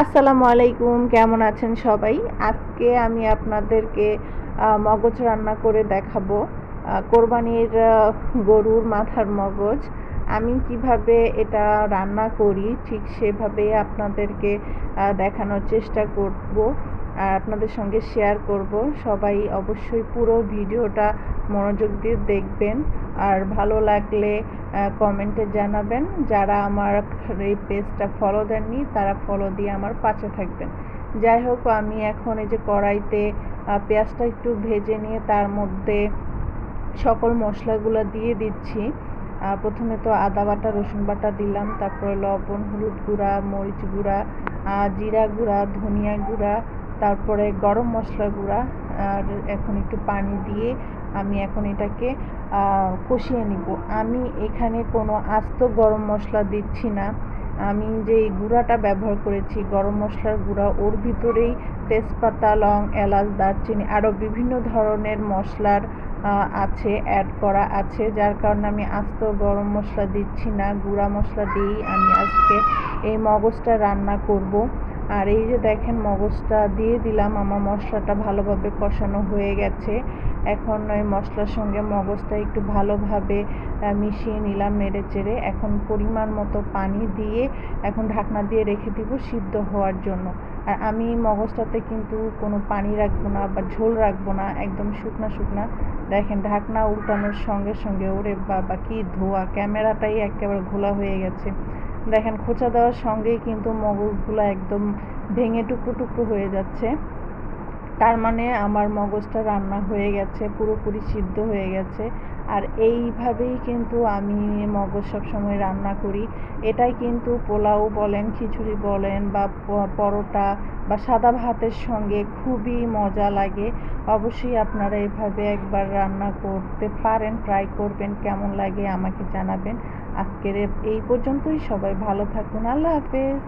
আসসালামু আলাইকুম, কেমন আছেন সবাই? আজকে আমি আপনাদেরকে মগজ রান্না করে দেখাবো। কোরবানির গরুর মাথার মগজ। আমি কীভাবে এটা রান্না করি, ঠিক সেভাবে আপনাদেরকে দেখানোর চেষ্টা করব। আপনাদের সঙ্গে শেয়ার করব। সবাই অবশ্যই পুরো ভিডিওটা মনোযোগ দিয়ে দেখবেন আর ভালো লাগলে কমেন্টে জানাবেন। যারা আমার এই পেজটা ফলো দেননি, তারা ফলো দিয়ে আমার পাশে থাকবেন। যাই হোক, আমি এখন এই যে কড়াইতে পেঁয়াজটা একটু ভেজে নিয়ে তার মধ্যে সকল মশলাগুলো দিয়ে দিচ্ছি। প্রথমে তো আদা বাটা, রসুন বাটা দিলাম। তারপরে লবণ, হলুদ গুঁড়া, মরিচ গুঁড়া জিরা গুঁড়া, ধনিয়া গুঁড়া তারপরে গরম মশলা গুঁড়া, আর এখন একটু পানি দিয়ে আমি এখন এটাকে কষিয়ে নিব। আমি এখানে কোনো আস্ত গরম মশলা দিচ্ছি না। আমি যে গুঁড়াটা ব্যবহার করেছি, গরম মশলার গুঁড়া, ওর ভিতরেই তেজপাতা, লং, এলাচ, দারচিনি আরও বিভিন্ন ধরনের মশলার আছে অ্যাড করা আছে, যার কারণে আমি আস্ত গরম মশলা দিচ্ছি না। গুঁড়া মশলা দিয়েই আমি আজকে এই মগজটা রান্না করব। আর এই যে দেখেন মগজটা দিয়ে দিলাম, আমার মশলাটা ভালোভাবে কষানো হয়ে গেছে। এখন ওই মশলার সঙ্গে মগজটা একটু ভালোভাবে মিশিয়ে নিলাম নেড়ে চেড়ে। এখন পরিমাণ মতো পানি দিয়ে এখন ঢাকনা দিয়ে রেখে দিব সিদ্ধ হওয়ার জন্য। আর আমি মগজটাতে কিন্তু কোনো পানি রাখব না বা ঝোল রাখব না, একদম শুকনা শুকনা। দেখেন ঢাকনা উল্টানোর সঙ্গে সঙ্গে, ওরে বাবা, কি ধোয়া, ক্যামেরাটাই একেবারে ঘোলা হয়ে গেছে। দেখেন, খোঁচা দেওয়ার সঙ্গেই কিন্তু মগজগুলো একদম ভেঙে টুকরো টুকরো হয়ে যাচ্ছে। তার মানে আমার মগজটা রান্না হয়ে গেছে, পুরোপুরি সিদ্ধ হয়ে গেছে। আর এইভাবেই কিন্তু আমি মগজ সবসময় রান্না করি। এটাই কিন্তু পোলাও বলেন, খিচুড়ি বলেন বা পরোটা বা সাদা ভাতের সঙ্গে খুবই মজা লাগে। অবশ্যই আপনারা এভাবে একবার রান্না করতে পারেন ট্রাই করবেন, কেমন লাগে আমাকে জানাবেন। আজকের এই পর্যন্তই। সবাই ভালো থাকুন। আল্লাহ হাফেজ।